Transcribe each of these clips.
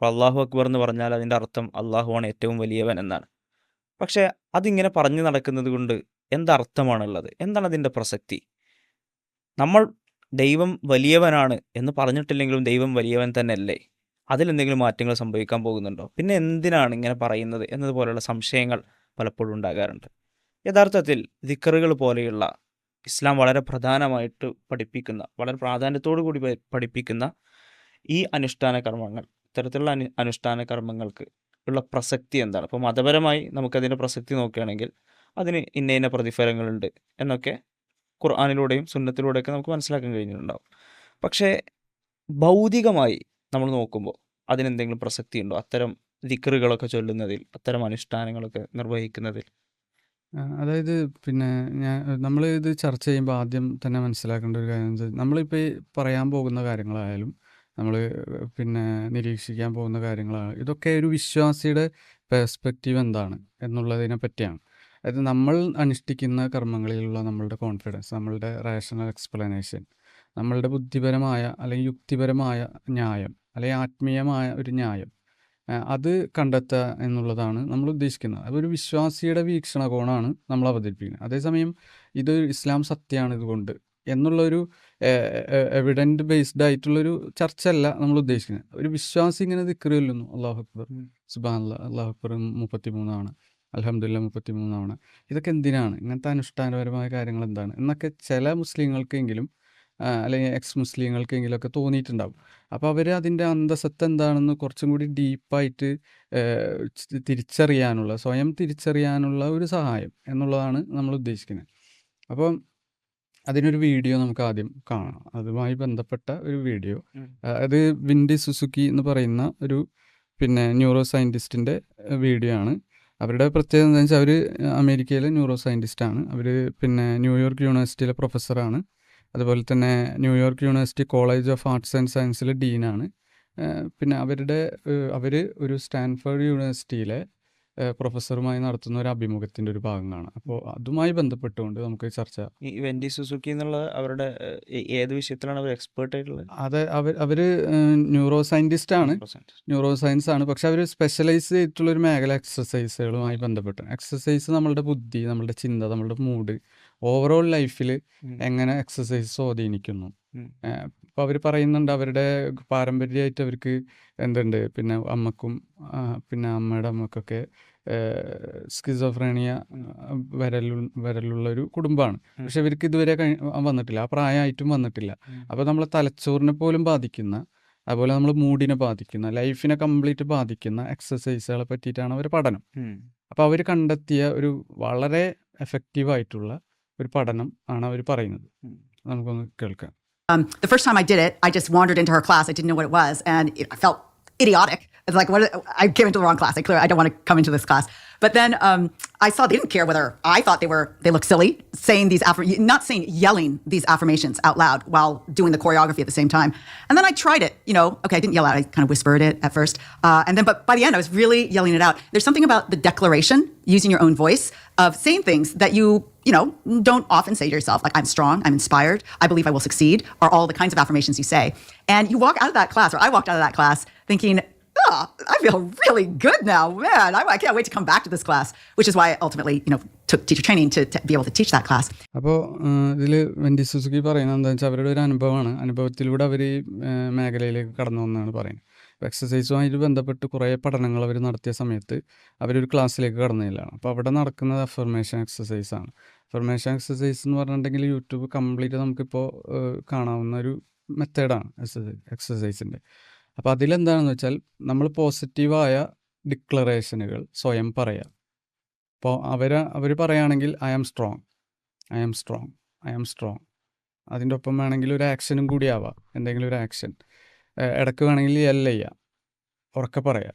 അപ്പോൾ അള്ളാഹു അക്ബർ എന്ന് പറഞ്ഞാൽ അതിന്റെ അർത്ഥം അള്ളാഹുവാണ് ഏറ്റവും വലിയവൻ എന്നാണ്. പക്ഷേ അതിങ്ങനെ പറഞ്ഞു നടക്കുന്നത് കൊണ്ട് എന്തർത്ഥമാണുള്ളത്? എന്താണ് അതിന്റെ പ്രസക്തി? നമ്മൾ ദൈവം വലിയവനാണ് എന്ന് പറഞ്ഞിട്ടില്ലെങ്കിലും ദൈവം വലിയവൻ തന്നെ അല്ലേ അതിലെന്തെങ്കിലും മാറ്റങ്ങൾ സംഭവിക്കാൻ പോകുന്നുണ്ടോ? പിന്നെ എന്തിനാണ് ഇങ്ങനെ പറയുന്നത് എന്നതുപോലെയുള്ള സംശയങ്ങൾ പലപ്പോഴും ഉണ്ടാകാറുണ്ട്. യഥാർത്ഥത്തിൽ ദിക്കറുകൾ പോലെയുള്ള ഇസ്ലാം വളരെ പ്രധാനമായിട്ട് പഠിപ്പിക്കുന്ന വളരെ പ്രാധാന്യത്തോടു കൂടി പഠിപ്പിക്കുന്ന ഈ അനുഷ്ഠാന കർമ്മങ്ങൾ ഇത്തരത്തിലുള്ള അനു അനുഷ്ഠാന കർമ്മങ്ങൾക്ക് ഉള്ള പ്രസക്തി എന്താണ്? അപ്പോൾ മതപരമായി നമുക്കതിന്റെ പ്രസക്തി നോക്കുകയാണെങ്കിൽ അതിന് ഇന്ന ഇന്ന പ്രതിഫലങ്ങളുണ്ട് എന്നൊക്കെ ഖുർആാനിലൂടെയും സുന്നത്തിലൂടെയൊക്കെ നമുക്ക് മനസ്സിലാക്കാൻ കഴിഞ്ഞിട്ടുണ്ടാവും. പക്ഷേ ഭൗതികമായി നമ്മൾ നോക്കുമ്പോൾ അതിനെന്തെങ്കിലും പ്രസക്തി ഉണ്ടോ അത്തരം ദിക്കറുകളൊക്കെ ചൊല്ലുന്നതിൽ അത്തരം അനുഷ്ഠാനങ്ങളൊക്കെ നിർവഹിക്കുന്നതിൽ. അതായത് പിന്നെ ഞാൻ നമ്മൾ ഇത് ചർച്ച ചെയ്യുമ്പോൾ ആദ്യം തന്നെ മനസ്സിലാക്കേണ്ട ഒരു കാര്യം നമ്മൾ നമ്മളിപ്പോൾ പറയാൻ പോകുന്ന കാര്യങ്ങളായാലും നമ്മൾ പിന്നെ നിരീക്ഷിക്കാൻ പോകുന്ന കാര്യങ്ങളാണ്. ഇതൊക്കെ ഒരു വിശ്വാസിയുടെ പെർസ്പെക്റ്റീവ് എന്താണ് എന്നുള്ളതിനെ പറ്റിയാണ്. അതായത് നമ്മൾ അനുഷ്ഠിക്കുന്ന കർമ്മങ്ങളിലുള്ള നമ്മളുടെ കോൺഫിഡൻസ് നമ്മളുടെ റേഷണൽ എക്സ്പ്ലനേഷൻ നമ്മളുടെ ബുദ്ധിപരമായ അല്ലെങ്കിൽ യുക്തിപരമായ ന്യായം അല്ലെങ്കിൽ ആത്മീയമായ ഒരു ന്യായം അത് കണ്ടെത്തുക എന്നുള്ളതാണ് നമ്മൾ ഉദ്ദേശിക്കുന്നത്. അതൊരു വിശ്വാസിയുടെ വീക്ഷണകോണാണ് നമ്മൾ അവതരിപ്പിക്കുന്നത്. അതേസമയം ഇത് ഇസ്ലാം സത്യമാണ് ഇതുകൊണ്ട്. എന്നുള്ളൊരു എവിഡന്റ് ബേസ്ഡ് ആയിട്ടുള്ളൊരു ചർച്ചയല്ല നമ്മൾ ഉദ്ദേശിക്കുന്നത്. ഒരു വിശ്വാസി ഇങ്ങനെ ദിക്കറി ചൊല്ലുന്നു. അള്ളാഹു അക്ബർ. സുബാൻ അള്ളാഹു അക്ബർ മുപ്പത്തി മൂന്നാണ് അലഹമില്ല മുപ്പത്തി മൂന്നാണ് ഇതൊക്കെ എന്തിനാണ്? ഇങ്ങനത്തെ അനുഷ്ഠാനപരമായ കാര്യങ്ങൾ എന്താണ്? എന്നൊക്കെ ചില മുസ്ലിങ്ങൾക്കെങ്കിലും അല്ലെങ്കിൽ എക്സ് മുസ്ലിങ്ങൾക്കെങ്കിലും ഒക്കെ തോന്നിയിട്ടുണ്ടാവും അപ്പോൾ അവർ അതിന്റെ അന്തസത്ത എന്താണെന്ന് കുറച്ചും കൂടി ഡീപ്പായിട്ട് തിരിച്ചറിയാനുള്ള സ്വയം തിരിച്ചറിയാനുള്ള ഒരു സഹായം എന്നുള്ളതാണ് നമ്മൾ ഉദ്ദേശിക്കുന്നത്. അപ്പം അതിനൊരു വീഡിയോ നമുക്ക് ആദ്യം കാണാം. അതുമായി ബന്ധപ്പെട്ട ഒരു വീഡിയോ. അത് വിൻഡി സുസുക്കി എന്ന് പറയുന്ന ഒരു പിന്നെ ന്യൂറോ സയന്റിസ്റ്റിന്റെ വീഡിയോ ആണ്. അവരുടെ പ്രത്യേകത എന്താണെന്ന് വെച്ചാൽ അവർ അമേരിക്കയിലെ ന്യൂറോ സയന്റിസ്റ്റ് ആണ്. അവർ പിന്നെ ന്യൂയോർക്ക് യൂണിവേഴ്സിറ്റിയിലെ പ്രൊഫസറാണ് അതുപോലെ തന്നെ New York University College of Arts and സയൻസിലെ ഡീനാണ് പിന്നെ അവരുടെ അവർ ഒരു സ്റ്റാൻഫോർഡ് യൂണിവേഴ്സിറ്റിയിലെ പ്രൊഫസറുമായി നടത്തുന്ന ഒരു അഭിമുഖത്തിന്റെ ഒരു ഭാഗമാണ് അപ്പോൾ അതുമായി ബന്ധപ്പെട്ടുകൊണ്ട് നമുക്ക് ചർച്ച ഈ വെൻഡി സുസുക്കി എന്നുള്ള അവരുടെ ഏത് വിഷയത്തിലാണ് അവർ എക്സ്പേർട്ട് ആയിട്ടുള്ളത്? അത് അവർ അവർ ന്യൂറോ സയന്റിസ്റ്റ് ആണ്. ന്യൂറോ സയൻസ് ആണ്. പക്ഷെ അവർ സ്പെഷ്യലൈസ് ചെയ്തിട്ടുള്ള ഒരു മേഖല എക്സസൈസുകളുമായി ബന്ധപ്പെട്ട് എക്സസൈസ് നമ്മളുടെ ബുദ്ധി നമ്മളുടെ ചിന്ത നമ്മളുടെ മൂഡ് ഓവറോൾ ലൈഫിൽ എങ്ങനെ എക്സസൈസ് സ്വാധീനിക്കുന്നു. ഉം. അപ്പോൾ അവർ പറയുന്നുണ്ട് അവരുടെ പാരമ്പര്യമായിട്ട് അവർക്ക് എന്തുണ്ട്? പിന്നെ അമ്മക്കും പിന്നെ അമ്മയുടെ അമ്മക്കൊക്കെ സ്കിസോഫ്രേണിയ വരലു വരലുള്ള ഒരു കുടുംബമാണ് പക്ഷെ ഇവർക്ക് ഇതുവരെ കഴി വന്നിട്ടില്ല. ആ പ്രായമായിട്ടും വന്നിട്ടില്ല. അപ്പോൾ നമ്മളെ തലച്ചോറിനെ പോലും ബാധിക്കുന്ന അതുപോലെ നമ്മൾ മൂഡിനെ ബാധിക്കുന്ന ലൈഫിനെ കംപ്ലീറ്റ് ബാധിക്കുന്ന എക്സസൈസുകളെ പറ്റിയിട്ടാണ് അവർ പഠനം. അപ്പോൾ അവർ കണ്ടെത്തിയ ഒരു വളരെ എഫക്റ്റീവ് ആയിട്ടുള്ള ഒരു പഠനം ആണ് അവർ പറയുന്നത്. നമുക്കൊന്ന് കേൾക്കാം. Um, the first time I did it, I just wandered into her class. I didn't know what it was, and it, I felt idiotic. It's like, what? I came into the wrong class. I clearly I don't want to come into this class. But then um, I saw they didn't care whether I thought they were they looked silly saying these affirm not saying yelling these affirmations out loud while doing the choreography at the same time. And then I tried it. You know, okay, I didn't yell out. I kind of whispered it at first, uh, and then but by the end I was really yelling it out. There's something about the declaration using your own voice of saying things that you you know don't often say to yourself like i'm strong i'm inspired i believe i will succeed are all the kinds of affirmations you say and you walk out of that class or i walked out of that class thinking oh i feel really good now man i, I can't wait to come back to this class which is why i ultimately you know took teacher training to, to be able to teach that class അപ്പോൾ ഇതിൽ Wendy Suzuki പറയുന്നത് എന്താണെന്ന് വെച്ചാൽ അവരുടെ ഒരു അനുഭവമാണ് അനുഭവത്തിലൂടെ അവർ ഈ ഏഹ്, മേഖലയിലേക്ക് കടന്നു വന്നാണ് പറയുന്നത് അപ്പോൾ എക്സസൈസുമായിട്ട് ബന്ധപ്പെട്ട് കുറേ പഠനങ്ങൾ അവർ നടത്തിയ സമയത്ത് അവരൊരു ക്ലാസ്സിലേക്ക് കടന്നതിലാണ് അപ്പോൾ അവിടെ നടക്കുന്നത് അഫർമേഷൻ എക്സസൈസ് ആണ്. അഫർമേഷൻ എക്സസൈസ് എന്ന് പറഞ്ഞിട്ടുണ്ടെങ്കിൽ യൂട്യൂബ് കംപ്ലീറ്റ് നമുക്കിപ്പോൾ കാണാവുന്ന ഒരു മെത്തേഡാണ് എക്സസൈസിന്റെ അപ്പോൾ അതിലെന്താണെന്ന് വെച്ചാൽ നമ്മൾ പോസിറ്റീവായ ഡിക്ലറേഷനുകൾ സ്വയം പറയാം. അപ്പോൾ അവർ അവർ പറയുകയാണെങ്കിൽ I am strong I am strong I am strong അതിന്റെ ഒപ്പം വേണമെങ്കിൽ ഒരു ആക്ഷനും കൂടി ആവാം. എന്തെങ്കിലും ഒരു ആക്ഷൻ ഇടയ്ക്ക് വേണമെങ്കിൽ എൽ ചെയ്യാം ഉറക്കെ പറയാം.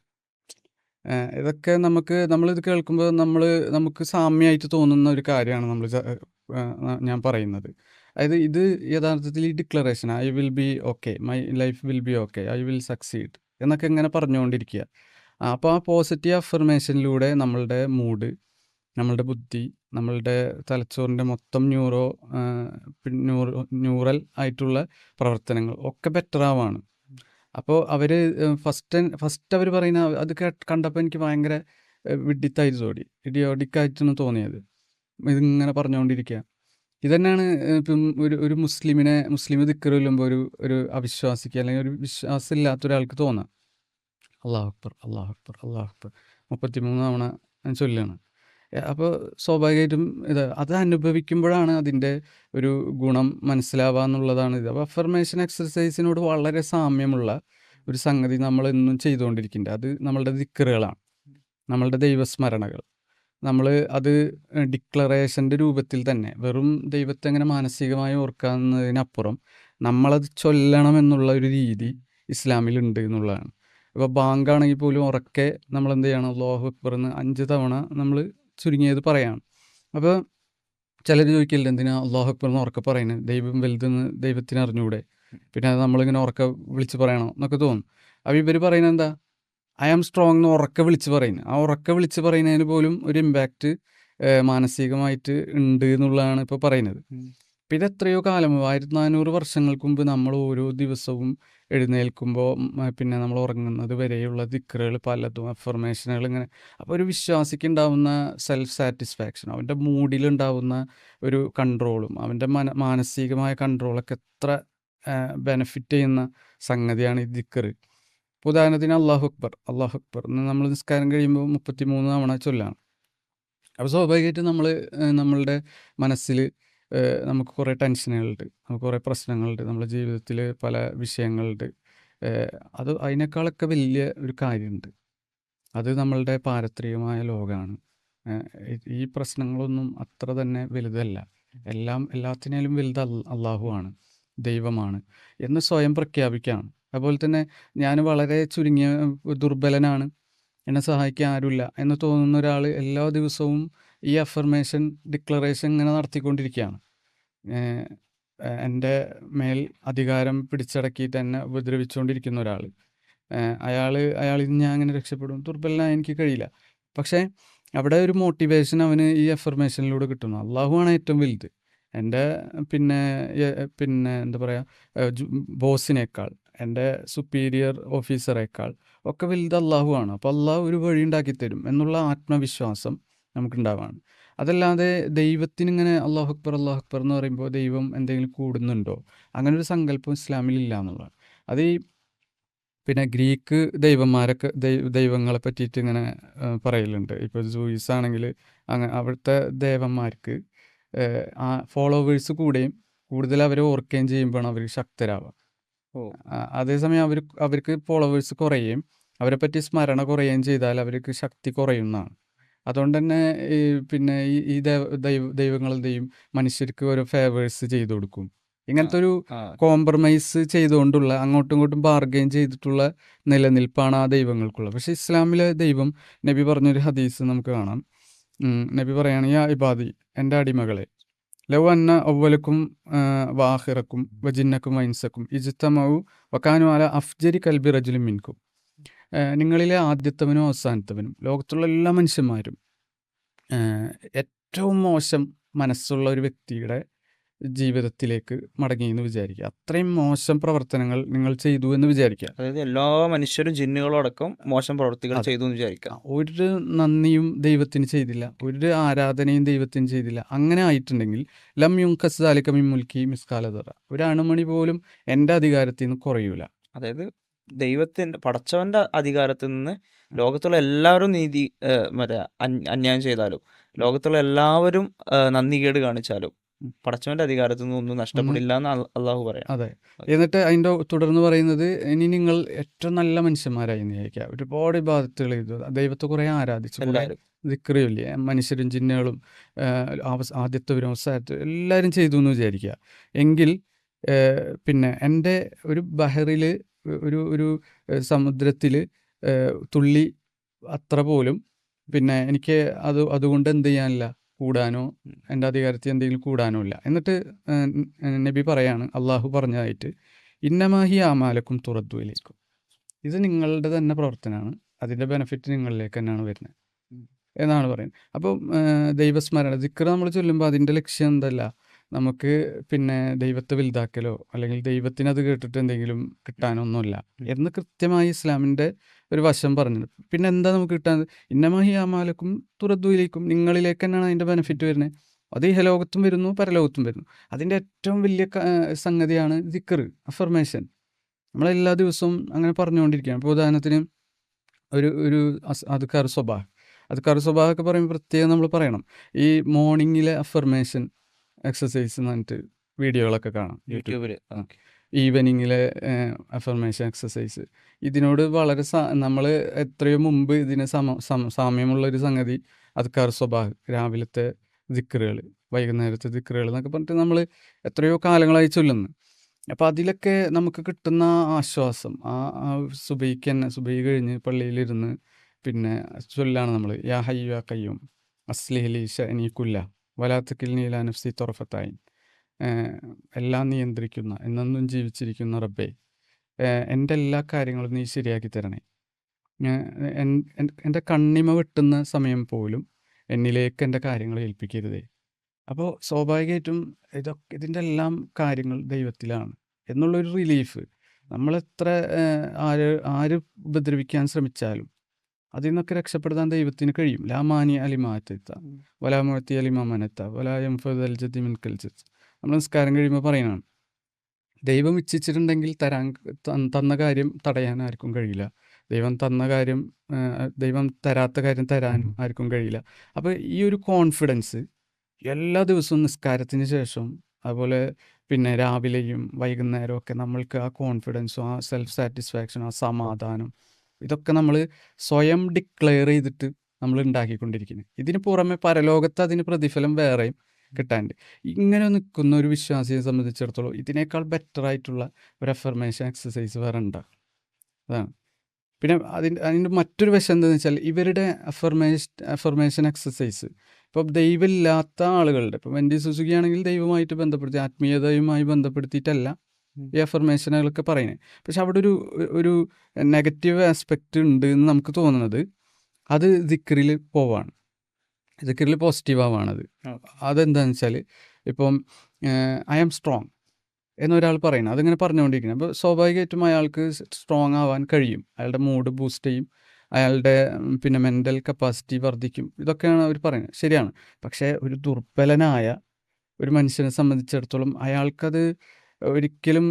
ഇതൊക്കെ നമുക്ക് നമ്മളിത് കേൾക്കുമ്പോൾ നമ്മൾ നമുക്ക് സാമ്യമായിട്ട് തോന്നുന്ന ഒരു കാര്യമാണ് നമ്മൾ ഞാൻ പറയുന്നത്. അതായത് ഇത് യഥാർത്ഥത്തിൽ ഈ declaration I will be okay my life will be okay I will succeed എന്നൊക്കെ ഇങ്ങനെ പറഞ്ഞുകൊണ്ടിരിക്കുക. അപ്പോൾ ആ പോസിറ്റീവ് അഫർമേഷനിലൂടെ നമ്മളുടെ മൂഡ് നമ്മളുടെ ബുദ്ധി നമ്മളുടെ തലച്ചോറിന്റെ മൊത്തം ന്യൂറോ ന്യൂറൽ ആയിട്ടുള്ള പ്രവർത്തനങ്ങൾ ഒക്കെ ബെറ്റർ ആവാണ് അപ്പോൾ അവർ ഫസ്റ്റ് ഫസ്റ്റ് അവർ പറയുന്ന അത് കണ്ടപ്പോൾ എനിക്ക് ഭയങ്കര ഏഹ്, വിഡ്ഢിത്തായിട്ട് തോന്നി ഇഡിയോട്ടിക്കായിട്ടാണ് തോന്നിയത്. ഇതിങ്ങനെ പറഞ്ഞുകൊണ്ടിരിക്കുക ഇതന്നെയാണ് ഇപ്പം ഒരു ഒരു മുസ്ലിമിനെ മുസ്ലിം ദിക്കറുമ്പോൾ ഒരു ഒരു അവിശ്വാസിക്ക് അല്ലെങ്കിൽ ഒരു വിശ്വാസം ഇല്ലാത്ത ഒരാൾക്ക് തോന്നാം. അള്ളാഹ് അക്ബർ അള്ളാഹ് അക്ബർ അള്ളാഹ് അക്ബർ. മുപ്പത്തിമൂന്ന് തവണ ചൊല്ലുകയാണ് അപ്പോൾ സ്വാഭാവികമായിട്ടും ഇത് അത് അനുഭവിക്കുമ്പോഴാണ് അതിന്റെ ഒരു ഗുണം മനസ്സിലാവുക എന്നുള്ളതാണ് ഇത്. അപ്പോൾ അഫർമേഷൻ എക്സസൈസിനോട് വളരെ സാമ്യമുള്ള ഒരു സംഗതി നമ്മൾ ഇന്നും ചെയ്തുകൊണ്ടിരിക്കുന്നുണ്ട്. അത് നമ്മളുടെ ദിക്കറുകളാണ്. നമ്മളുടെ ദൈവസ്മരണകൾ. നമ്മൾ അത് ഡിക്ലറേഷന്റെ രൂപത്തിൽ തന്നെ വെറും ദൈവത്തെ അങ്ങനെ മാനസികമായി ഓർക്കാവുന്നതിനപ്പുറം നമ്മളത് ചൊല്ലണം എന്നുള്ള ഒരു രീതി ഇസ്ലാമിലുണ്ട് എന്നുള്ളതാണ്. ഇപ്പോൾ ബാങ്കാണെങ്കിൽ പോലും ഉറക്കെ നമ്മൾ എന്ത് ചെയ്യണം? ലോഹ അക്ബർ എന്ന് അഞ്ച് തവണ നമ്മൾ ചുരുങ്ങിയത് പറയാണ് അപ്പോൾ ചിലർ ചോദിക്കില്ല എന്തിനാ അള്ളാഹു അക്ബർ എന്ന് ഉറക്കെ പറയുന്നത്? ദൈവം വലുതെന്ന് ദൈവത്തിന് അറിഞ്ഞൂടെ? പിന്നെ അത് നമ്മളിങ്ങനെ ഉറക്കെ വിളിച്ച് പറയണോ എന്നൊക്കെ തോന്നും. അപ്പോൾ ഇവർ പറയുന്നത് എന്താ? ഐ ആം സ്ട്രോങ് എന്ന് ഉറക്കെ വിളിച്ച് പറയുന്നത്. ആ ഉറക്കെ വിളിച്ച് പറയുന്നതിന് പോലും ഒരു ഇമ്പാക്റ്റ് മാനസികമായിട്ട് ഉണ്ട് എന്നുള്ളതാണ് ഇപ്പോൾ പറയുന്നത്. പിന്നെ എത്രയോ കാലം ആയിരത്തി നാനൂറ് വർഷങ്ങൾക്ക് മുമ്പ് നമ്മൾ ഓരോ ദിവസവും എഴുന്നേൽക്കുമ്പോൾ പിന്നെ നമ്മൾ ഉറങ്ങുന്നത് വരെയുള്ള ദിക്കറുകൾ പലതും അഫർമേഷനുകൾ ഇങ്ങനെ. അപ്പോൾ ഒരു വിശ്വാസിക്ക് ഉണ്ടാവുന്ന സെൽഫ് സാറ്റിസ്ഫാക്ഷൻ അവന്റെ മൂഡിലുണ്ടാവുന്ന ഒരു കൺട്രോളും അവന്റെ മന മാനസികമായ കൺട്രോളൊക്കെ എത്ര ബെനഫിറ്റ് ചെയ്യുന്ന സംഗതിയാണ് ഈ ദിക്കറ് ഇപ്പോൾ ഉദാഹരണത്തിന് അള്ളാഹു അക്ബർ അള്ളാഹു അക്ബർ എന്ന് നമ്മൾ നിസ്കാരം കഴിയുമ്പോൾ മുപ്പത്തി മൂന്ന് തവണ ചൊല്ലാണ്. അപ്പോൾ സ്വാഭാവികമായിട്ട് നമ്മൾ നമ്മളുടെ മനസ്സിൽ നമുക്ക് കുറേ ടെൻഷനുകളുണ്ട്. നമുക്ക് കുറേ പ്രശ്നങ്ങളുണ്ട്. നമ്മുടെ ജീവിതത്തിൽ പല വിഷയങ്ങളുണ്ട്. അത് അതിനേക്കാളൊക്കെ വലിയ ഒരു കാര്യമുണ്ട്. അത് നമ്മളുടെ പാരത്രികമായ ലോകമാണ്. ഈ പ്രശ്നങ്ങളൊന്നും അത്ര തന്നെ വലുതല്ല. എല്ലാം എല്ലാത്തിനേലും വലുത് അള്ളാഹുവാണ്. ദൈവമാണ്. എന്ന് സ്വയം പ്രഖ്യാപിക്കുകയാണ് അതുപോലെ തന്നെ ഞാൻ വളരെ ചുരുങ്ങിയ ദുർബലനാണ്. എന്നെ സഹായിക്കാൻ ആരുമില്ല എന്ന് തോന്നുന്ന ഒരാൾ എല്ലാ ദിവസവും ഈ അഫർമേഷൻ ഡിക്ലറേഷൻ ഇങ്ങനെ നടത്തിക്കൊണ്ടിരിക്കുകയാണ്. എന്റെ മേൽ അധികാരം പിടിച്ചടക്കിയിട്ട് എന്നെ ഉപദ്രവിച്ചുകൊണ്ടിരിക്കുന്ന ഒരാൾ അയാൾ അയാളിൽ ഞാൻ അങ്ങനെ രക്ഷപ്പെടും. ദുർബലനായ എനിക്ക് കഴിയില്ല. പക്ഷേ അവിടെ ഒരു മോട്ടിവേഷൻ അവന് ഈ അഫർമേഷനിലൂടെ കിട്ടുന്നു. അള്ളാഹുവാണ് ഏറ്റവും വലുത്. എന്റെ പിന്നെ പിന്നെ എന്താ പറയുക ബോസിനേക്കാൾ എന്റെ സുപ്പീരിയർ ഓഫീസറേക്കാൾ ഒക്കെ വലുത് അള്ളാഹുവാണ്. അപ്പോൾ അള്ളാഹു ഒരു വഴി ഉണ്ടാക്കി തരും എന്നുള്ള ആത്മവിശ്വാസം നമുക്കുണ്ടാവാണ്. അതല്ലാതെ ദൈവത്തിന് ഇങ്ങനെ അള്ളാഹു അക്ബർ അള്ളാഹു അക്ബർ എന്ന് പറയുമ്പോൾ ദൈവം എന്തെങ്കിലും കൂടുന്നുണ്ടോ? അങ്ങനെ ഒരു സങ്കല്പം ഇസ്ലാമിൽ ഇല്ല എന്നുള്ളതാണ്. അത് ഈ പിന്നെ ഗ്രീക്ക് ദൈവന്മാരൊക്കെ ദൈവ ദൈവങ്ങളെ പറ്റിയിട്ട് ഇങ്ങനെ പറയലുണ്ട്. ഇപ്പോൾ ജൂയിസ് ആണെങ്കിൽ അങ്ങനെ അവിടുത്തെ ദേവന്മാർക്ക് ആ ഫോളോവേഴ്സ് കൂടെയും കൂടുതൽ അവരെ ഓർക്കുകയും ചെയ്യുമ്പോഴാണ് അവർ ശക്തരാവുക. അതേസമയം അവർ അവർക്ക് ഫോളോവേഴ്സ് കുറയുകയും അവരെ പറ്റി സ്മരണ കുറയുകയും ചെയ്താൽ അവർക്ക് ശക്തി കുറയുന്നതാണ്. അതുകൊണ്ട് തന്നെ ഈ പിന്നെ ഈ ഈ ദൈവ ദൈവ ദൈവങ്ങൾ എന്ത് മനുഷ്യർക്ക് ഓരോ ഫേവേഴ്സ് ചെയ്തു കൊടുക്കും. ഇങ്ങനത്തെ ഒരു ആ. കോംപ്രമൈസ് ചെയ്തുകൊണ്ടുള്ള അങ്ങോട്ടും ഇങ്ങോട്ടും ബാർഗെയിൻ ചെയ്തിട്ടുള്ള നിലനിൽപ്പാണ് ആ ദൈവങ്ങൾക്കുള്ളത്. പക്ഷെ ഇസ്ലാമിലെ ദൈവം നബി പറഞ്ഞൊരു ഹദീസ് നമുക്ക് കാണാം. ഉം, നബി പറയാണ് യാ ഇബാദി എന്റെ അടിമകളെ ലവ് അന്ന ഒവ്വലക്കും വാഹിറക്കും വജിന്നക്കും വൈൻസക്കും ഇജിത്തമവു വക്കാനു അല അഫ്ജരി കൽബി റജുലും മിൻകും. ഏഹ് നിങ്ങളിലെ ആദ്യത്തവനും അവസാനത്തവനും ലോകത്തുള്ള എല്ലാ മനുഷ്യന്മാരും ഏറ്റവും മോശം മനസ്സുള്ള ഒരു വ്യക്തിയുടെ ജീവിതത്തിലേക്ക് മടങ്ങി എന്ന് വിചാരിക്കുക. അത്രയും മോശം പ്രവർത്തനങ്ങൾ നിങ്ങൾ ചെയ്തു എന്ന് വിചാരിക്കുക. അതായത് എല്ലാ മനുഷ്യരും ജിന്നുകളും അടക്കം മോശം പ്രവർത്തികൾ. ചെയ്തു എന്ന് വിചാരിക്കാം ഒരു നന്ദിയും ദൈവത്തിന് ചെയ്തില്ല. ഒരു ആരാധനയും ദൈവത്തിന് ചെയ്തില്ല. അങ്ങനെ ആയിട്ടുണ്ടെങ്കിൽ ലം യും കസാലിക്കമി മുൽക്കി മിസ്കാലതറ ഒരു അണുമണി പോലും എന്റെ അധികാരത്തിൽ നിന്ന് കുറയൂല. അതായത് ദൈവത്തിന്റെ പടച്ചവന്റെ അധികാരത്തിൽ നിന്ന് ലോകത്തുള്ള എല്ലാവരും നീതി മറ്റേ അന്യായം ചെയ്താലും ലോകത്തുള്ള എല്ലാവരും നന്ദികേട് കാണിച്ചാലും പടച്ചവന്റെ അധികാരത്തിൽ നിന്ന് ഒന്നും നഷ്ടപ്പെടില്ല എന്ന് അള്ളാഹു പറയാം. അതെ. എന്നിട്ട് അതിന്റെ തുടർന്ന് പറയുന്നത് ഇനി നിങ്ങൾ ഏറ്റവും നല്ല മനുഷ്യന്മാരായി നിയോഗിക്കുക ഒരുപാട് ബാധത്തുകൾ ചെയ്തു. ദൈവത്തെ കുറെ ആരാധിച്ചു. ദിക്റിയില്ലേ മനുഷ്യരും ജിന്നുകളും ആദ്യത്തെ ഒരു അവസാനത്തെ എല്ലാവരും ചെയ്തു എന്ന് വിചാരിക്കുക. എങ്കിൽ പിന്നെ എന്റെ ഒരു ബഹറിൽ ഒരു ഒരു സമുദ്രത്തിൽ തുള്ളി അത്ര പോലും പിന്നെ എനിക്ക് അത് അതുകൊണ്ട് എന്ത് ചെയ്യാനില്ല? കൂടാനോ എന്റെ അധികാരത്തിൽ എന്തെങ്കിലും കൂടാനോ ഇല്ല. എന്നിട്ട് നബി പറയാണ് അള്ളാഹു പറഞ്ഞതായിട്ട് ഇന്നമാഹി ആമാലക്കും തുറദ്വയിലേക്കും ഇത് നിങ്ങളുടെ തന്നെ പ്രവർത്തനമാണ്. അതിന്റെ ബെനിഫിറ്റ് നിങ്ങളിലേക്ക് തന്നെയാണ് വരുന്നത്. എന്നാണ് പറയുന്നത്. അപ്പം ദൈവസ്മരണ ദിക്കർ നമ്മൾ ചൊല്ലുമ്പോൾ അതിന്റെ ലക്ഷ്യം എന്തല്ല? നമുക്ക് പിന്നെ ദൈവത്തെ വലുതാക്കലോ അല്ലെങ്കിൽ ദൈവത്തിന് അത് കേട്ടിട്ട് എന്തെങ്കിലും കിട്ടാനൊന്നുമില്ല. എന്ന് കൃത്യമായി ഇസ്ലാമിന്റെ ഒരു വശം പറഞ്ഞത് പിന്നെ എന്താ നമുക്ക് കിട്ടാൻ? ഇന്നമഹി ആമാലക്കും തുറദ്ദുയിലേക്കും നിങ്ങളിലേക്ക് തന്നെയാണ് അതിന്റെ ബെനിഫിറ്റ് വരുന്നത്? അത് ഇഹലോകത്തും വരുന്നു പരലോകത്തും വരുന്നു. അതിന്റെ ഏറ്റവും വലിയ സംഗതിയാണ് ദിക്കർ അഫർമേഷൻ നമ്മളെല്ലാ ദിവസവും അങ്ങനെ പറഞ്ഞുകൊണ്ടിരിക്കുകയാണ്. ഇപ്പോൾ ഉദാഹരണത്തിന് ഒരു ഒരു അതുക്കാർ സ്വഭാവം അതുക്കാർ സ്വഭാവമൊക്കെ പറയുമ്പോൾ പ്രത്യേകം നമ്മൾ പറയണം. ഈ മോർണിംഗിലെ അഫർമേഷൻ എക്സസൈസ് എന്ന് പറഞ്ഞിട്ട് വീഡിയോകളൊക്കെ കാണാം യൂട്യൂബിൽ ഈവനിങ്ങിലെ അഫർമേഷൻ എക്സസൈസ് ഇതിനോട് വളരെ നമ്മൾ എത്രയോ മുമ്പ് ഇതിന് സമ സാമ്യമുള്ള ഒരു സംഗതി അത്കാർ സ്വഭാവ് രാവിലത്തെ ദിക്കറുകൾ വൈകുന്നേരത്തെ ദിക്കറുകൾ എന്നൊക്കെ പറഞ്ഞിട്ട് നമ്മൾ എത്രയോ കാലങ്ങളായി ചൊല്ലുന്നു. അപ്പോൾ അതിലൊക്കെ നമുക്ക് കിട്ടുന്ന ആശ്വാസം ആ ആ സുബൈക്ക് തന്നെ സുബൈ കഴിഞ്ഞ് പള്ളിയിലിരുന്ന് പിന്നെ ചൊല്ലാണ് നമ്മൾ യാ ഹയ്യു കയ്യും അസ്ലിഹലി ഷനീക്കുല്ല വലാത്തക്കിൽ നീല നഫ്സി തൊറഫത്തായി. എല്ലാം നിയന്ത്രിക്കുന്ന എന്നെന്നും ജീവിച്ചിരിക്കുന്ന റബ്ബേ എന്റെ എല്ലാ കാര്യങ്ങളും നീ ശരിയാക്കി തരണേ. എന്റെ കണ്ണിമ വെട്ടുന്ന സമയം പോലും എന്നിലേക്ക് എന്റെ കാര്യങ്ങൾ ഏൽപ്പിക്കരുതേ. അപ്പോൾ സ്വാഭാവികമായിട്ടും ഇതൊക്കെ ഇതിന്റെ എല്ലാം കാര്യങ്ങൾ ദൈവത്തിലാണ് എന്നുള്ളൊരു റിലീഫ് നമ്മളെത്ര ആര് ആര് ഉപദ്രവിക്കാൻ ശ്രമിച്ചാലും അതിൽ നിന്നൊക്കെ രക്ഷപ്പെടുത്താൻ ദൈവത്തിന് കഴിയും. ലാമാനി അലിമാറ്റത്ത വലാമുഴത്തി അലിമാമനത്ത വലായം ഫൽ മിൻകൽജത്ത് മിൻകൽ ജത്ത് നമ്മൾ നിസ്കാരം കഴിയുമ്പോൾ പറയുന്നതാണ്. ദൈവം ഇച്ഛിച്ചിട്ടുണ്ടെങ്കിൽ തരാൻ തന്ന- തന്ന കാര്യം തടയാൻ ആർക്കും കഴിയില്ല. ദൈവം തന്ന കാര്യം ദൈവം തരാത്ത കാര്യം തരാനും ആർക്കും കഴിയില്ല. അപ്പോൾ ഈ ഒരു കോൺഫിഡൻസ് എല്ലാ ദിവസവും നിസ്കാരത്തിന് ശേഷം അതുപോലെ പിന്നെ രാവിലെയും വൈകുന്നേരവും ഒക്കെ നമ്മൾക്ക് ആ കോൺഫിഡൻസും ആ സെൽഫ് സാറ്റിസ്ഫാക്ഷനും ആ സമാധാനം ഇതൊക്കെ നമ്മൾ സ്വയം ഡിക്ലെയർ ചെയ്തിട്ട് നമ്മൾ ഉണ്ടാക്കിക്കൊണ്ടിരിക്കുന്നത് ഇതിന് പുറമെ പരലോകത്ത് അതിന് പ്രതിഫലം വേറെയും കിട്ടാണ്ട്. ഇങ്ങനെ നിൽക്കുന്ന ഒരു വിശ്വാസിയെ സംബന്ധിച്ചിടത്തോളം ഇതിനേക്കാൾ ബെറ്റർ ആയിട്ടുള്ള ഒരു അഫർമേഷൻ എക്സസൈസ് വേറെ ഉണ്ടാകും അതാണ്. പിന്നെ അതിന്റെ അതിന്റെ മറ്റൊരു വശം എന്താണെന്ന് വെച്ചാൽ ഇവരുടെ അഫർമേഷൻ അഫർമേഷൻ എക്സസൈസ് ഇപ്പം ദൈവമില്ലാത്ത ആളുകളുടെ ഇപ്പം എന്റെ സുസുഖിയാണെങ്കിൽ ആണെങ്കിൽ ദൈവമായിട്ട് ബന്ധപ്പെടുത്തി ആത്മീയതയുമായി ബന്ധപ്പെടുത്തിയിട്ടല്ല. ഈ അഫർമേഷനുകളൊക്കെ പറയുന്നത് പക്ഷെ അവിടെ ഒരു ഒരു നെഗറ്റീവ് ആസ്പെക്റ്റ് ഉണ്ട് എന്ന് നമുക്ക് തോന്നുന്നത് അത് ദിക്റിൽ പോവാണ്. ദിക്റിൽ പോസിറ്റീവ് ആവാണത്. അതെന്താണെന്ന് വെച്ചാൽ ഇപ്പം ഐ ആം സ്ട്രോങ് എന്നൊരാൾ പറയുന്നത് അതിങ്ങനെ പറഞ്ഞുകൊണ്ടിരിക്കുന്നത് അപ്പോൾ സ്വാഭാവികമായിട്ടും അയാൾക്ക് സ്ട്രോങ് ആവാൻ കഴിയും. അയാളുടെ മൂഡ് ബൂസ്റ്റ് ചെയ്യും. അയാളുടെ പിന്നെ മെന്റൽ കപ്പാസിറ്റി വർദ്ധിക്കും. ഇതൊക്കെയാണ് അവർ പറയുന്നത്. ശരിയാണ്. പക്ഷേ ഒരു ദുർബലനായ ഒരു മനുഷ്യനെ സംബന്ധിച്ചിടത്തോളം അയാൾക്കത് ഒരിക്കലും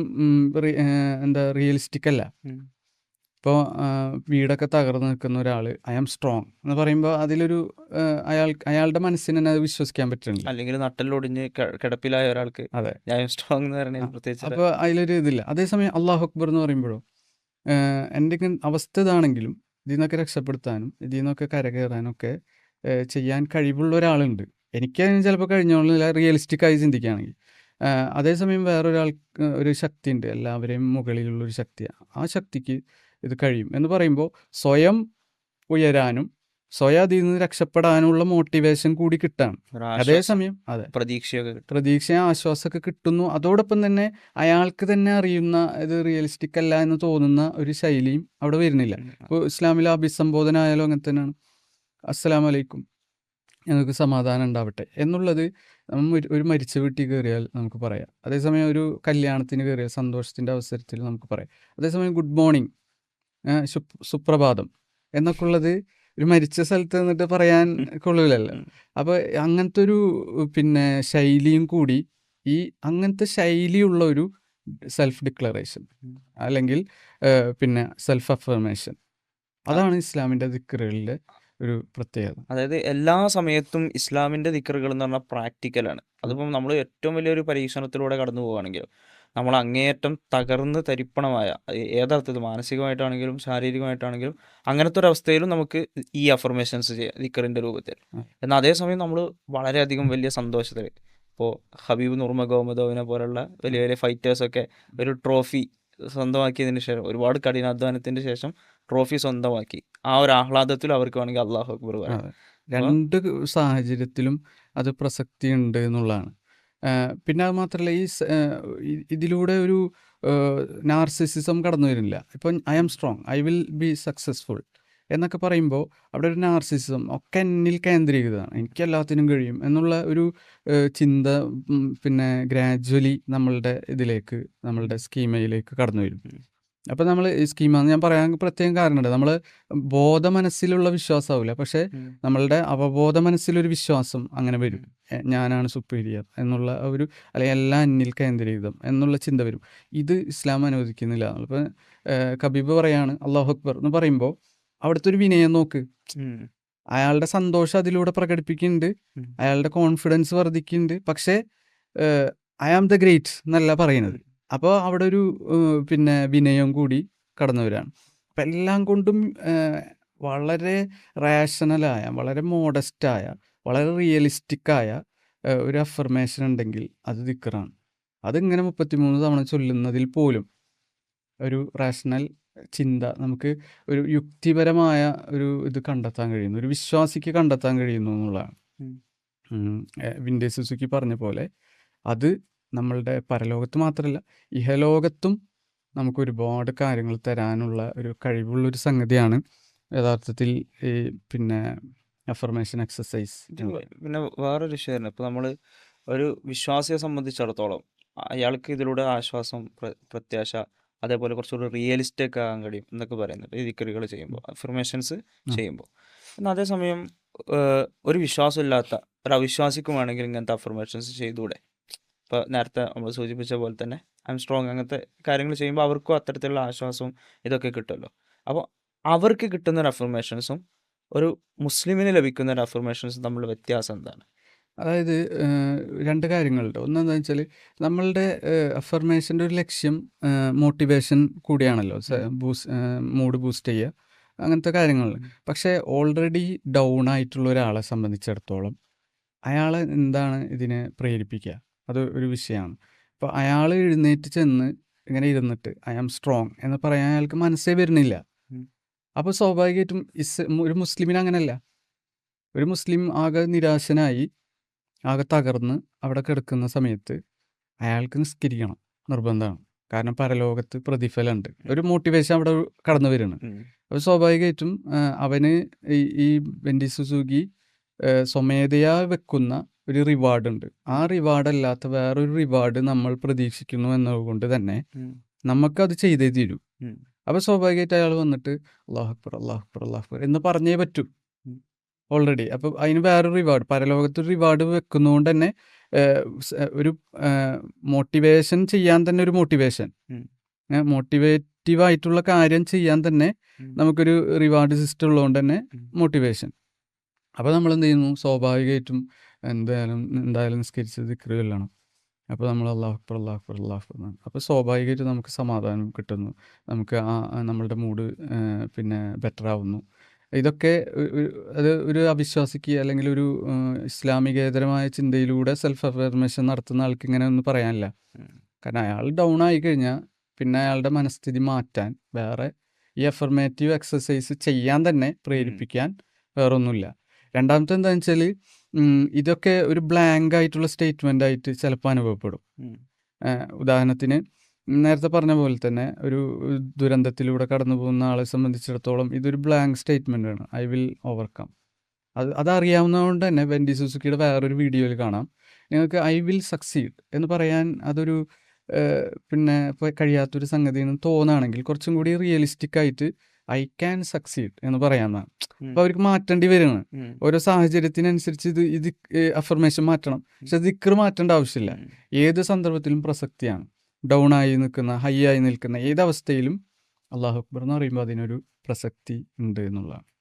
എന്താ റിയലിസ്റ്റിക് അല്ല. ഇപ്പോൾ വീടൊക്കെ തകർന്ന് നിൽക്കുന്ന ഒരാൾ ഐ ആം സ്ട്രോങ് എന്ന് പറയുമ്പോൾ അതിലൊരു അയാൾ അയാളുടെ മനസ്സിന് തന്നെ അത് വിശ്വസിക്കാൻ പറ്റുന്നില്ല അല്ലെങ്കിൽ നട്ടലൊടിഞ്ഞ് കിടപ്പിലായ ഒരാൾക്ക് അതെ. ഐ ഞാൻ സ്ട്രോങ് എന്ന് പറയുന്നത് പ്രത്യേകിച്ച് അപ്പോൾ അതിലൊരു ഇതില്ല. അതേസമയം അള്ളാഹു അക്ബർ എന്ന് പറയുമ്പോഴോ എന്റെ അവസ്ഥ ഇതാണെങ്കിലും ഇതിൽ നിന്നൊക്കെ രക്ഷപ്പെടുത്താനും ഇതിൽ നിന്നൊക്കെ കരകയറാനൊക്കെ ചെയ്യാൻ കഴിവുള്ള ഒരാളുണ്ട്. എനിക്ക് അതിന് ചിലപ്പോൾ കഴിഞ്ഞോളില്ല റിയലിസ്റ്റിക് ആയി ചിന്തിക്കുകയാണെങ്കിൽ. അതേസമയം വേറൊരാൾക്ക് ഒരു ശക്തി ഉണ്ട് എല്ലാവരെയും മുകളിലുള്ള ഒരു ശക്തിയാണ് ആ ശക്തിക്ക് ഇത് കഴിയും. എന്ന് പറയുമ്പോൾ സ്വയം ഉയരാനും സ്വയം അതിൽ നിന്ന് രക്ഷപ്പെടാനുള്ള മോട്ടിവേഷൻ കൂടി കിട്ടാണ് അതേസമയം അതെ. പ്രതീക്ഷയൊക്കെ പ്രതീക്ഷയും ആശ്വാസമൊക്കെ കിട്ടുന്നു. അതോടൊപ്പം തന്നെ അയാൾക്ക് തന്നെ അറിയുന്ന ഇത് റിയലിസ്റ്റിക് അല്ല എന്ന് തോന്നുന്ന ഒരു ശൈലിയും അവിടെ വരുന്നില്ല. ഇപ്പോൾ ഇസ്ലാമിലെ അഭിസംബോധന ആയാലും അങ്ങനെ തന്നെയാണ്. അസ്സലാമലൈക്കും ഞങ്ങൾക്ക് സമാധാനം ഉണ്ടാവട്ടെ. എന്നുള്ളത് നമ്മൾ ഒരു- മരിച്ച വീട്ടിൽ കയറിയാൽ നമുക്ക് പറയാം. അതേസമയം ഒരു കല്യാണത്തിന് കയറിയാൽ സന്തോഷത്തിന്റെ അവസരത്തിൽ നമുക്ക് പറയാം. അതേസമയം ഗുഡ് മോർണിംഗ് സുപ്രഭാതം എന്നൊക്കെ ഉള്ളത് ഒരു മരിച്ച സ്ഥലത്ത് നിന്നിട്ട് പറയാൻ കൊള്ളില്ലല്ലോ. അപ്പൊ അപ്പോൾ അങ്ങനത്തെ ഒരു പിന്നെ ശൈലിയും കൂടി ഈ അങ്ങനത്തെ ശൈലിയുള്ള ഒരു സെൽഫ് ഡിക്ലറേഷൻ അല്ലെങ്കിൽ പിന്നെ സെൽഫ് അഫർമേഷൻ അതാണ് ഇസ്ലാമിന്റെ ദിക്കറുകളിലെ ഒരു പ്രത്യേകത. അതായത് എല്ലാ സമയത്തും ഇസ്ലാമിന്റെ ദിക്കറുകൾ എന്ന് പറഞ്ഞാൽ പ്രാക്ടിക്കലാണ് അതിപ്പം നമ്മൾ ഏറ്റവും വലിയൊരു പരീക്ഷണത്തിലൂടെ കടന്നു പോവുകയാണെങ്കിലും നമ്മൾ അങ്ങേയറ്റം തകർന്ന് തരിപ്പണമായ ഏതർത്ഥത്തിൽ മാനസികമായിട്ടാണെങ്കിലും ശാരീരികമായിട്ടാണെങ്കിലും അങ്ങനത്തെ ഒരു അവസ്ഥയിലും നമുക്ക് ഈ അഫർമേഷൻസ് ചെയ്യാം ദിക്കറിന്റെ രൂപത്തിൽ. എന്നാൽ അതേസമയം നമ്മൾ വളരെയധികം വലിയ സന്തോഷത്തിൽ ഇപ്പോൾ ഹബീബ് നുർമ ഗോമദോവിനെ പോലുള്ള വലിയ വലിയ ഫൈറ്റേഴ്സൊക്കെ ഒരു ട്രോഫി സ്വന്തമാക്കിയതിന് ശേഷം ഒരുപാട് കഠിനാധ്വാനത്തിന് ശേഷം ട്രോഫി സ്വന്തമാക്കി. ആ ഒരു ആഹ്ലാദത്തിൽ അവർക്ക് വേണമെങ്കിൽ അള്ളാഹു അക്ബർ രണ്ട് സാഹചര്യത്തിലും അത് പ്രസക്തി ഉണ്ട് എന്നുള്ളതാണ്. പിന്നെ അത് മാത്രമല്ല ഈ ഇതിലൂടെ ഒരു നാർസിസിസം കടന്നു വരുന്നില്ല. ഇപ്പൊ I am strong I will be successful എന്നൊക്കെ പറയുമ്പോൾ അവിടെ ഒരു നാർസിസിസം ഒക്കെ എന്നിൽ കേന്ദ്രീകൃതമാണ്. എനിക്ക് എല്ലാത്തിനും കഴിയും എന്നുള്ള ഒരു ചിന്ത പിന്നെ ഗ്രാജ്വലി നമ്മളുടെ ഇതിലേക്ക് നമ്മളുടെ സ്കീമയിലേക്ക് കടന്നു വരും. അപ്പം നമ്മൾ ഈ സ്കീമാണ് ഞാൻ പറയാൻ പ്രത്യേകം കാരണമുണ്ട്. നമ്മൾ ബോധ മനസ്സിലുള്ള വിശ്വാസമാവില്ല പക്ഷേ. നമ്മളുടെ അവബോധ മനസ്സിലൊരു വിശ്വാസം അങ്ങനെ വരും. ഞാനാണ് സുപ്പീരിയർ എന്നുള്ള ഒരു അല്ലെങ്കിൽ എല്ലാം എന്നിൽ കേന്ദ്രീകൃതം എന്നുള്ള ചിന്ത വരും. ഇത് ഇസ്ലാം അനുവദിക്കുന്നില്ല. ഇപ്പം കബീബ് പറയാണ് അള്ളാഹു അക്ബർ എന്ന് പറയുമ്പോൾ അവിടുത്തെ ഒരു വിനയം നോക്ക്. അയാളുടെ സന്തോഷം അതിലൂടെ പ്രകടിപ്പിക്കുന്നുണ്ട്. അയാളുടെ കോൺഫിഡൻസ് വർദ്ധിക്കുന്നുണ്ട്. പക്ഷേ ഐ ആം ദ ഗ്രേറ്റ് എന്നല്ല പറയുന്നത്. അപ്പോൾ അവിടെ ഒരു പിന്നെ വിനയം കൂടി കടന്നുവരാണ് അപ്പം എല്ലാം കൊണ്ടും വളരെ റാഷണലായ വളരെ മോഡസ്റ്റായ വളരെ റിയലിസ്റ്റിക്കായ ഒരു അഫർമേഷൻ ഉണ്ടെങ്കിൽ അത് ദിക്കറാണ് അതിങ്ങനെ മുപ്പത്തിമൂന്ന് തവണ ചൊല്ലുന്നതിൽ പോലും ഒരു റാഷണൽ ചിന്ത നമുക്ക് ഒരു യുക്തിപരമായ ഒരു ഇത് കണ്ടെത്താൻ കഴിയുന്നു ഒരു വിശ്വാസിക്ക് കണ്ടെത്താൻ കഴിയുന്നു എന്നുള്ളതാണ്. വിൻഡേ സുസുക്കി പറഞ്ഞ പോലെ അത് നമ്മളുടെ പരലോകത്ത് മാത്രമല്ല ഇഹലോകത്തും നമുക്ക് ഒരുപാട് കാര്യങ്ങൾ തരാനുള്ള ഒരു കഴിവുള്ളൊരു സംഗതിയാണ്. യഥാർത്ഥത്തിൽ ഈ പിന്നെ അഫർമേഷൻ എക്സസൈസ് പിന്നെ വേറൊരു വിഷയമാണ് ഇപ്പോൾ നമ്മൾ ഒരു വിശ്വാസിയെ സംബന്ധിച്ചിടത്തോളം അയാൾക്ക് ഇതിലൂടെ ആശ്വാസം പ്രത്യാശ അതേപോലെ കുറച്ചുകൂടി റിയലിസ്റ്റിക് ആകാൻ കഴിയും എന്നൊക്കെ പറയുന്നുണ്ട് ഈ ദിക്കറികൾ ചെയ്യുമ്പോൾ അഫർമേഷൻസ് ചെയ്യുമ്പോൾ. എന്നാൽ അതേസമയം ഒരു വിശ്വാസമില്ലാത്ത ഒരു അവിശ്വാസിക്കും വേണമെങ്കിൽ ഇങ്ങനത്തെ അഫർമേഷൻസ് ചെയ്തുകൂടെ? ഇപ്പോൾ നേരത്തെ നമ്മൾ സൂചിപ്പിച്ച പോലെ തന്നെ ഐ എം സ്ട്രോങ് അങ്ങനത്തെ കാര്യങ്ങൾ ചെയ്യുമ്പോൾ അവർക്കും അത്തരത്തിലുള്ള ആശ്വാസവും ഇതൊക്കെ കിട്ടുമല്ലോ. അപ്പോൾ അവർക്ക് കിട്ടുന്ന ഒരു അഫർമേഷൻസും ഒരു മുസ്ലിമിന് ലഭിക്കുന്ന ഒരു അഫർമേഷൻസും തമ്മിലുള്ള വ്യത്യാസം എന്താണ്? അതായത് രണ്ട് കാര്യങ്ങളുണ്ട്. ഒന്നെന്താ വെച്ചാൽ നമ്മളുടെ അഫർമേഷന്റെ ഒരു ലക്ഷ്യം മോട്ടിവേഷൻ കൂടിയാണല്ലോ. ബൂസ് മൂഡ് ബൂസ്റ്റ് ചെയ്യുക. അങ്ങനത്തെ കാര്യങ്ങൾ പക്ഷേ ഓൾറെഡി ഡൗൺ ആയിട്ടുള്ള ഒരാളെ സംബന്ധിച്ചിടത്തോളം അയാളെ എന്താണ് ഇതിനെ പ്രേരിപ്പിക്കുക? അത് ഒരു വിഷയമാണ്. അപ്പോൾ അയാൾ എഴുന്നേറ്റ് ചെന്ന് ഇങ്ങനെ ഇരുന്നിട്ട് ഐ ആം സ്ട്രോങ് എന്ന് പറയാൻ അയാൾക്ക് മനസ്സേ വരുന്നില്ല. അപ്പോൾ സ്വാഭാവികമായിട്ടും ഇസ് ഒരു മുസ്ലിമിന് അങ്ങനെയല്ല. ഒരു മുസ്ലിം ആകെ നിരാശനായി ആകെ തകർന്ന് അവിടെ കിടക്കുന്ന സമയത്ത് അയാൾക്ക് നിസ്കരിക്കണം നിർബന്ധമാണ്. കാരണം പരലോകത്ത് പ്രതിഫലമുണ്ട്. ഒരു മോട്ടിവേഷൻ അവിടെ കടന്നു വരുന്നു അപ്പോൾ സ്വാഭാവികമായിട്ടും അവന് ഈ ഈ വെൻഡി സുസുക്കി സ്വമേധയാ വെക്കുന്ന ഒരു റിവാർഡ് ഉണ്ട്. ആ റിവാർഡ് അല്ലാത്ത വേറൊരു റിവാർഡ് നമ്മൾ പ്രതീക്ഷിക്കുന്നു എന്നതുകൊണ്ട് തന്നെ നമുക്കത് ചെയ്തേ തീരൂ. അപ്പൊ സ്വാഭാവികമായിട്ട് അയാൾ വന്നിട്ട് അള്ളാഹു അക്ബർ അള്ളാഹു അക്ബർ അള്ളാഹു അക്ബർ എന്ന് പറഞ്ഞേ പറ്റൂ. ഓൾറെഡി അപ്പൊ അതിന് വേറൊരു റിവാർഡ് പരലോകത്തൊരു റിവാർഡ് വെക്കുന്നതുകൊണ്ട് തന്നെ ഒരു മോട്ടിവേഷൻ ചെയ്യാൻ തന്നെ ഒരു മോട്ടിവേഷൻ. മോട്ടിവേറ്റീവ് ആയിട്ടുള്ള കാര്യം ചെയ്യാൻ തന്നെ നമുക്കൊരു റിവാർഡ് സിസ്റ്റം ഉള്ളതുകൊണ്ട് തന്നെ. മോട്ടിവേഷൻ അപ്പോൾ നമ്മൾ എന്ത് ചെയ്യുന്നു? സ്വാഭാവികമായിട്ടും എന്തായാലും എന്തായാലും നിസ്കരിച്ച് ദിക്റ് ചൊല്ലണം അപ്പോൾ നമ്മൾ അള്ളാഹു അക്ബർ അള്ളാഹു അക്ബർ അള്ളാഹു അക്ബർ എന്നാണ്. അപ്പോൾ സ്വാഭാവികമായിട്ട് നമുക്ക് സമാധാനം കിട്ടുന്നു. നമുക്ക് ആ നമ്മളുടെ മൂഡ് പിന്നെ ബെറ്റർ ആവുന്നു. ഇതൊക്കെ അത് ഒരു അവിശ്വാസിക്ക് അല്ലെങ്കിൽ ഒരു ഇസ്ലാമികേതരമായ ചിന്തയിലൂടെ സെൽഫ് അഫർമേഷൻ നടത്തുന്ന ആൾക്ക് ഇങ്ങനെ ഒന്നും പറയാനില്ല. കാരണം അയാൾ ഡൗൺ ആയി കഴിഞ്ഞാൽ പിന്നെ അയാളുടെ മനസ്ഥിതി മാറ്റാൻ വേറെ ഈ അഫർമേറ്റീവ് എക്സസൈസ് ചെയ്യാൻ തന്നെ പ്രേരിപ്പിക്കാൻ വേറൊന്നുമില്ല. രണ്ടാമത്തെ എന്താണെന്ന് വെച്ചാൽ ഇതൊക്കെ ഒരു ബ്ലാങ്ക് ആയിട്ടുള്ള സ്റ്റേറ്റ്മെന്റ് ആയിട്ട് ചിലപ്പോൾ അനുഭവപ്പെടും. ഉദാഹരണത്തിന് നേരത്തെ പറഞ്ഞ പോലെ തന്നെ ഒരു ദുരന്തത്തിലൂടെ കടന്നു പോകുന്ന ആളെ സംബന്ധിച്ചിടത്തോളം ഇതൊരു ബ്ലാങ്ക് സ്റ്റേറ്റ്മെന്റ് ആണ്. ഐ വിൽ ഓവർകം അത് അതറിയാവുന്നതുകൊണ്ട് തന്നെ വെൻഡി സുസുക്കിയുടെ വേറൊരു വീഡിയോയിൽ കാണാം. നിങ്ങൾക്ക് ഐ വിൽ സക്സീഡ് എന്ന് പറയാൻ അതൊരു പിന്നെ കഴിയാത്തൊരു സംഗതി എന്ന് തോന്നുകയാണെങ്കിൽ കുറച്ചും കൂടി റിയലിസ്റ്റിക് ആയിട്ട് ഐ ക്യാൻ സക്സീഡ് എന്ന് പറയാമെന്നാണ് അപ്പൊ അവർക്ക് മാറ്റേണ്ടി വരികയാണ് ഓരോ സാഹചര്യത്തിനനുസരിച്ച് ഇത് ഇത് അഫർമേഷൻ മാറ്റണം. പക്ഷെ ദിക്കർ മാറ്റേണ്ട ആവശ്യമില്ല. ഏത് സന്ദർഭത്തിലും പ്രസക്തിയാണ്. ഡൗൺ ആയി നിൽക്കുന്ന ഹൈ ആയി നിൽക്കുന്ന ഏത് അവസ്ഥയിലും അള്ളാഹു അക്ബർ എന്ന് പറയുമ്പോൾ അതിനൊരു പ്രസക്തി ഉണ്ട് എന്നുള്ളതാണ്.